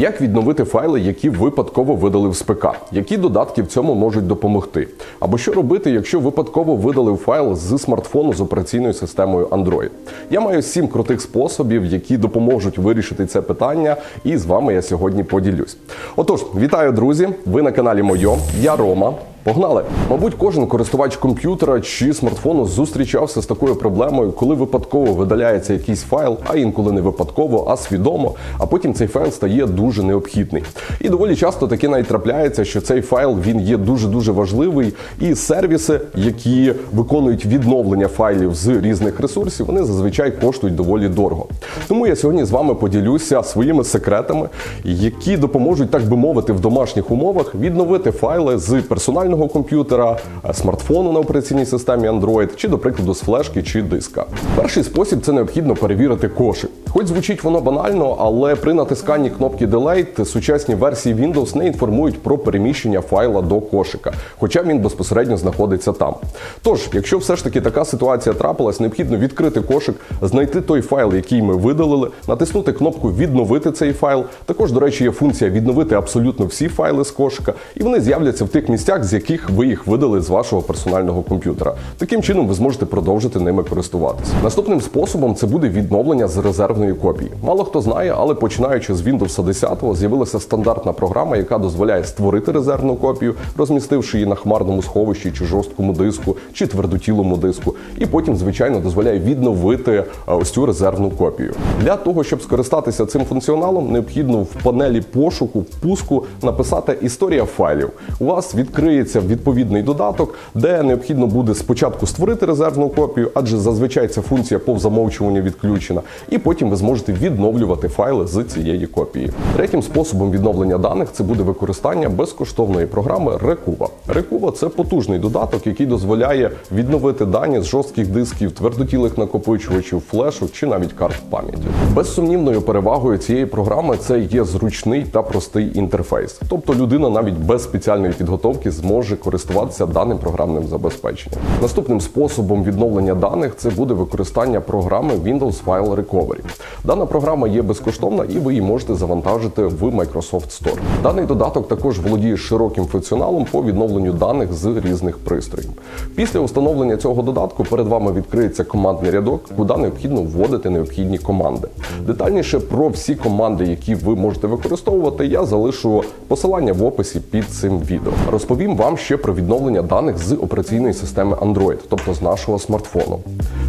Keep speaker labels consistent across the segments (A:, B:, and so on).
A: Як відновити файли, які випадково видалив з ПК? Які додатки в цьому можуть допомогти? Або що робити, якщо випадково видалив файл з смартфону з операційною системою Android? Я маю сім крутих способів, які допоможуть вирішити це питання, і з вами я сьогодні поділюсь. Отож, вітаю, друзі! Ви на каналі Мойо. Я Рома. Погнали! Мабуть, кожен користувач комп'ютера чи смартфону зустрічався з такою проблемою, коли випадково видаляється якийсь файл, а інколи не випадково, а свідомо, а потім цей файл стає дуже необхідний. І доволі часто таке навіть трапляється, що цей файл він є дуже дуже важливий, і сервіси, які виконують відновлення файлів з різних ресурсів, вони зазвичай коштують доволі дорого. Тому я сьогодні з вами поділюся своїми секретами, які допоможуть, так би мовити, в домашніх умовах відновити файли з персонального комп'ютера, е, смартфону на операційній системі Android, чи, до прикладу, з флешки чи диска. Перший спосіб це необхідно перевірити кошик. Хоч звучить воно банально, але при натисканні кнопки Delete сучасні версії Windows не інформують про переміщення файла до кошика, хоча він безпосередньо знаходиться там. Тож, якщо все ж таки така ситуація трапилась, необхідно відкрити кошик, знайти той файл, який ми видалили, натиснути кнопку Відновити цей файл. Також, до речі, є функція відновити абсолютно всі файли з кошика, і вони з'являться в тих місцях, з яких ви їх видали з вашого персонального комп'ютера. Таким чином ви зможете продовжити ними користуватися. Наступним способом це буде відновлення з резервної копії. Мало хто знає, але починаючи з Windows 10 з'явилася стандартна програма, яка дозволяє створити резервну копію, розмістивши її на хмарному сховищі чи жорсткому диску, чи твердотілому диску, і потім, звичайно, дозволяє відновити е, ось цю резервну копію. Для того, щоб скористатися цим функціоналом, необхідно в панелі пошуку, впуску написати історія файлів. У вас відкриється відповідний додаток, де необхідно буде спочатку створити резервну копію, адже зазвичай ця функція по замовчуванню відключена, і потім ви зможете відновлювати файли з цієї копії. Третім способом відновлення даних це буде використання безкоштовної програми Recuva. Recuva – це потужний додаток, який дозволяє відновити дані з жорстких дисків, твердотілих накопичувачів, флешок чи навіть карт пам'яті. Безсумнівною перевагою цієї програми це є зручний та простий інтерфейс. Тобто людина навіть без спеціальної підготовки зможе користуватися даним програмним забезпеченням. Наступним способом відновлення даних це буде використання програми Windows File Recovery. Дана програма є безкоштовна і ви її можете завантажити в Microsoft Store. Даний додаток також володіє широким функціоналом по відновленню даних з різних пристроїв. Після встановлення цього додатку перед вами відкриється командний рядок, куди необхідно вводити необхідні команди. Детальніше про всі команди, які ви можете використовувати, я залишу посилання в описі під цим відео. Розповім вам ще про відновлення даних з операційної системи Android, тобто з нашого смартфону.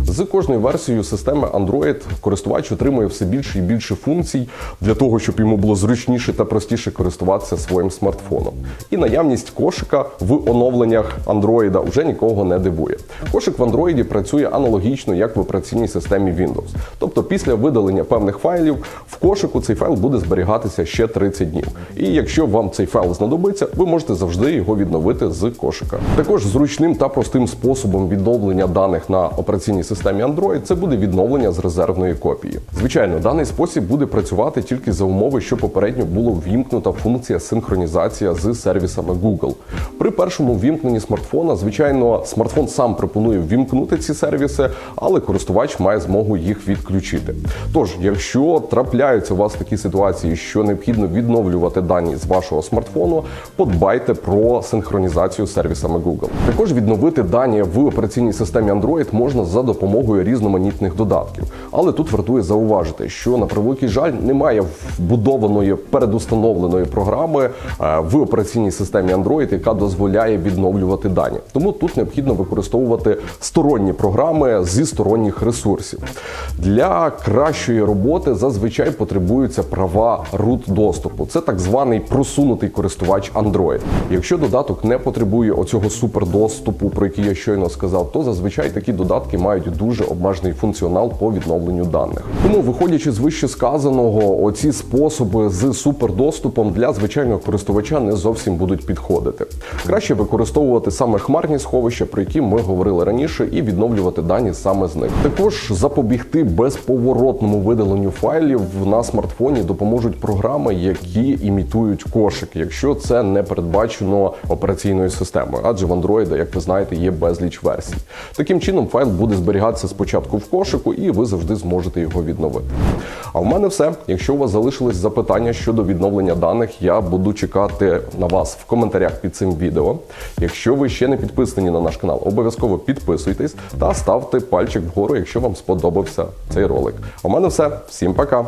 A: З кожною версією системи Android користувач отримує все більше і більше функцій для того, щоб йому було зручніше та простіше користуватися своїм смартфоном. І наявність кошика в оновленнях Android вже нікого не дивує. Кошик в Android працює аналогічно, як в операційній системі Windows. Тобто, після видалення певних файлів в кошику цей файл буде зберігатися ще 30 днів. І якщо вам цей файл знадобиться, ви можете завжди його відновити з кошика. Також зручним та простим способом відновлення даних на операційній системі Android це буде відновлення з резервної копії. Звичайно, даний спосіб буде працювати тільки за умови, що попередньо було ввімкнута функція синхронізація з сервісами Google. При першому ввімкненні смартфона, звичайно, смартфон сам пропонує ввімкнути ці сервіси, але користувач має змогу їх відключити. Тож, якщо трапляються у вас такі ситуації, що необхідно відновлювати дані з вашого смартфону, подбайте про синхронізацію з сервісами Google. Також відновити дані в операційній системі Android можна за допомогою різноманітних додатків. Але тут вартує зауважити, що на превеликий жаль немає вбудованої передустановленої програми е, в операційній системі Android, яка дозволяє відновлювати дані. Тому тут необхідно використовувати сторонні програми зі сторонніх ресурсів. Для кращої роботи зазвичай потребуються права root доступу. Це так званий просунутий користувач Android. Якщо додаток не потребує оцього супердоступу, про який я щойно сказав, то зазвичай такі додатки мають дуже обмежений функціонал по відновленню даних. Тому, виходячи з вище сказаного, оці способи з супердоступом для звичайного користувача не зовсім будуть підходити. Краще використовувати саме хмарні сховища, про які ми говорили раніше, і відновлювати дані саме з них. Також запобігти безповоротному видаленню файлів на смартфоні допоможуть програми, які імітують кошик, якщо це не передбачено операційною системою, адже в Android, як ви знаєте, є безліч версій. Таким чином, файл буде зберігатися спочатку в кошику, і ви завжди зможете його відновити. А в мене все. Якщо у вас залишились запитання щодо відновлення даних, я буду чекати на вас в коментарях під цим відео. Якщо ви ще не підписані на наш канал, обов'язково підписуйтесь та ставте пальчик вгору, якщо вам сподобався цей ролик. В мене все. Всім пока!